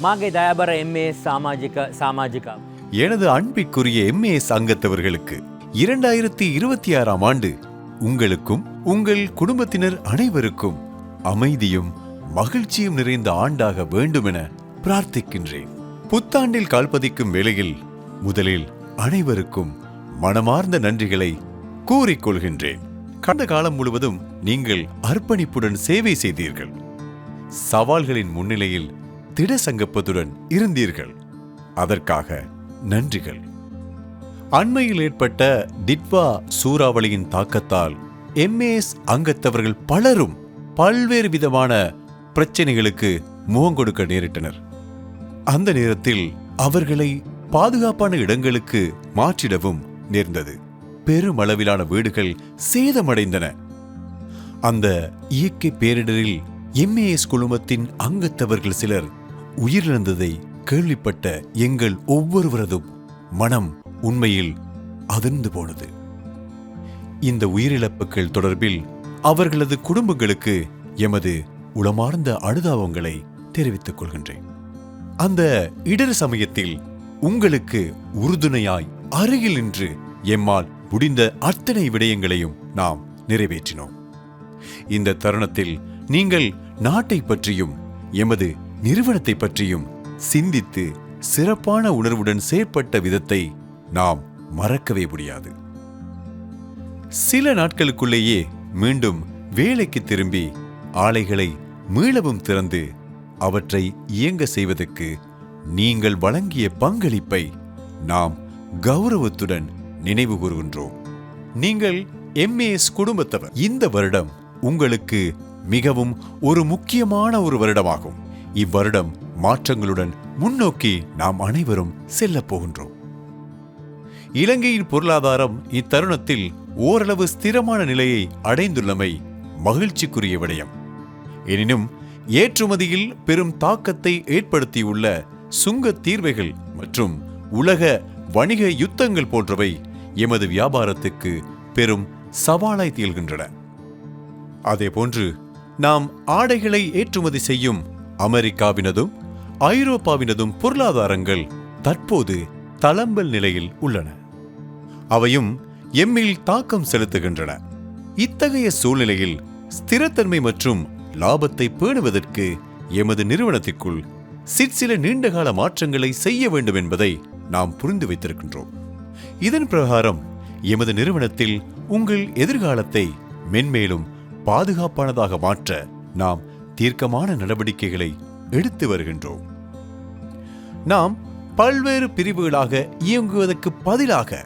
ಮಾಗೆ ದಯಾಬರ MA சாமாஜிக ಸಾಮಾಜಿಕ எனது அன்பிற்குரிய எம்ஏஎஸ் அங்கத்தவர்களுக்கு இரண்டாயிரத்தி இருபத்தி ஆறாம் ஆண்டு உங்களுக்கும் உங்கள் குடும்பத்தினர் அனைவருக்கும் அமைதியும் மகிழ்ச்சியும் நிறைந்த ஆண்டாக வேண்டுமென பிரார்த்திக்கின்றேன். புத்தாண்டில் கால்பதிக்கும் வேளையில் முதலில் அனைவருக்கும் மனமார்ந்த நன்றிகளை கூறிக்கொள்கின்றேன் கடந்த காலம் முழுவதும் நீங்கள் அர்ப்பணிப்புடன் சேவை செய்தீர்கள். சவால்களின் முன்னிலையில் திட சங்கப்பத்துடன் இருந்தீர்கள். அதற்காக நன்றிகள். அண்மையில் ஏற்பட்ட டிட்வா சூறாவளியின் தாக்கத்தால் எம்ஏஎஸ் அங்கத்தவர்கள் பலரும் பல்வேறு விதமான பிரச்சனைகளுக்கு முகம் கொடுக்க நேரிட்டனர். அந்த நேரத்தில் அவர்களை பாதுகாப்பான இடங்களுக்கு மாற்றிடவும் நேர்ந்தது. பெருமளவிலான வீடுகள் சேதமடைந்தன. அந்த இயற்கை பேரிடரில் எம்ஏஎஸ் குழுமத்தின் அங்கத்தவர்கள் சிலர் உயிரிழந்ததை கேள்விப்பட்ட எங்கள் ஒவ்வொருவரதும் மனம் உண்மையில் அதிர்ந்து போனது. இந்த உயிரிழப்புகள் தொடர்பில் அவர்களது குடும்பங்களுக்கு எமது உளமார்ந்த அனுதாபங்களை தெரிவித்துக் கொள்கின்றேன். அந்த இடர் சமயத்தில் உங்களுக்கு உறுதுணையாய் அருகில் நின்று எம்மால் முடிந்த அத்தனை விடயங்களையும் நாம் நிறைவேற்றினோம். இந்த தருணத்தில் நீங்கள் நாட்டை பற்றியும் எமது நிறுவனத்தை பற்றியும் சிந்தித்து சிறப்பான உணர்வுடன் செயற்பட்ட விதத்தை நாம் மறக்கவே முடியாது. சில நாட்களுக்குள்ளேயே மீண்டும் வேலைக்கு திரும்பி ஆலைகளை மீளவும் திறந்து அவற்றை இயங்க செய்வதற்கு நீங்கள் வழங்கிய பங்களிப்பை நாம் கௌரவத்துடன் நினைவு கூறுகின்றோம். நீங்கள் எம்ஏஎஸ் குடும்பத்தவர். இந்த வருடம் உங்களுக்கு மிகவும் ஒரு முக்கியமான ஒரு வருடமாகும். இவ்வருடம் மாற்றங்களுடன் முன்னோக்கி நாம் அனைவரும் செல்லப் போகின்றோம். இலங்கையின் பொருளாதாரம் இத்தருணத்தில் ஓரளவு ஸ்திரமான நிலையை அடைந்துள்ளமை மகிழ்ச்சிக்குரிய விடயம். எனினும் ஏற்றுமதியில் பெரும் தாக்கத்தை ஏற்படுத்தியுள்ள சுங்க தீர்வைகள் மற்றும் உலக வணிக யுத்தங்கள் போன்றவை எமது வியாபாரத்துக்கு பெரும் சவாலாய் திகழ்கின்றன. அதேபோன்று நாம் ஆடைகளை ஏற்றுமதி செய்யும் அமெரிக்காவினதும் ஐரோப்பாவினதும் பொருளாதாரங்கள் தற்போது தளம்பல் நிலையில் உள்ளன. அவையும் எம்மில் தாக்கம் செலுத்துகின்றன. இத்தகைய சூழ்நிலையில் ஸ்திரத்தன்மை மற்றும் லாபத்தை பேணுவதற்கு எமது நிறுவனத்திற்குள் சிற்சில நீண்டகால மாற்றங்களை செய்ய வேண்டும் என்பதை நாம் புரிந்து வைத்திருக்கின்றோம். இதன் பிரகாரம் எமது நிறுவனத்தில் உங்கள் எதிர்காலத்தை மென்மேலும் பாதுகாப்பானதாக மாற்ற நாம் தீர்க்கமான நடவடிக்கைகளை எடுத்து வருகின்றோம். நாம் பல்வேறு பிரிவுகளாக இயங்குவதற்கு பதிலாக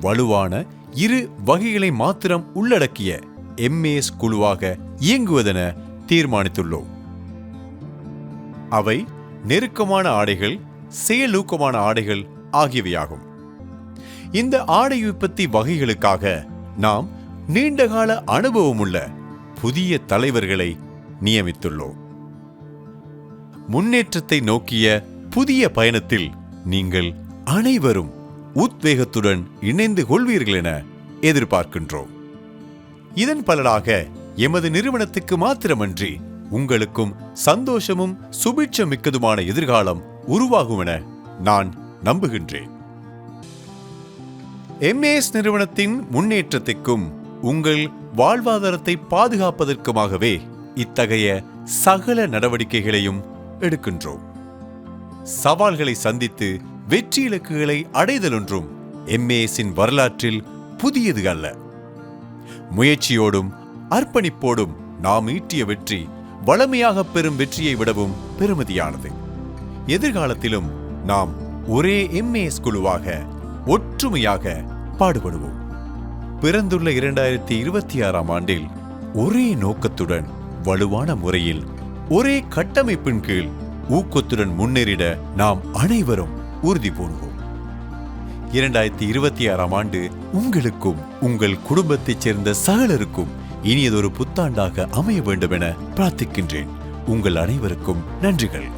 வலுவான இரு வகைகளை மாத்திரம் உள்ளடக்கிய எம்ஏஎஸ் குழுவாக இயங்குவதென தீர்மானித்துள்ளோம். அவை நெருக்கமான ஆடைகள் செயலூக்கமான ஆடைகள் ஆகியவையாகும். இந்த ஆடை உற்பத்தி வகைகளுக்காக நாம் நீண்டகால அனுபவமுள்ள புதிய தலைவர்களை நியமித்துள்ளோம். முன்னேற்றத்தை நோக்கிய புதிய பயணத்தில் நீங்கள் அனைவரும் உத்வேகத்துடன் இணைந்து கொள்வீர்கள் என எதிர்பார்க்கின்றோம். இதன் பலனாக எமது நிறுவனத்துக்கு மாத்திரமன்றி உங்களுக்கும் சந்தோஷமும் சுபிட்சம் மிக்கதுமான எதிர்காலம் உருவாகும் என நான் நம்புகின்றேன். எம்ஏஎஸ் நிறுவனத்தின் முன்னேற்றத்திற்கும் உங்கள் வாழ்வாதாரத்தை பாதுகாப்பதற்குமாகவே இத்தகைய சகல நடவடிக்கைகளையும் எடுக்கின்றோம். சவால்களை சந்தித்து வெற்றி இலக்குகளை அடைதலொன்றும் எம்ஏஎஸின் வரலாற்றில் புதியது அல்ல. முயற்சியோடும் அர்ப்பணிப்போடும் நாம் ஈட்டிய வெற்றி வளமையாக பெறும் வெற்றியை விடவும் பெருமதியானது. எதிர்காலத்திலும் நாம் ஒரே எம்ஏஎஸ் குழுவாக ஒற்றுமையாக பாடுபடுவோம். பிறந்துள்ள இரண்டாயிரத்தி இருபத்தி ஆறாம் ஆண்டில் ஒரே நோக்கத்துடன் வலுவான முறையில் ஒரே கட்டமைப்பின் கீழ் ஊக்கத்துடன் முன்னேறிட நாம் அனைவரும் உறுதி பூணுவோம் இரண்டாயிரத்தி இருபத்தி ஆறாம் ஆண்டு உங்களுக்கும் உங்கள் குடும்பத்தைச் சேர்ந்த சகலருக்கும் இனியதொரு புத்தாண்டாக அமைய வேண்டும் என பிரார்த்திக்கின்றேன். உங்கள் அனைவருக்கும் நன்றிகள்.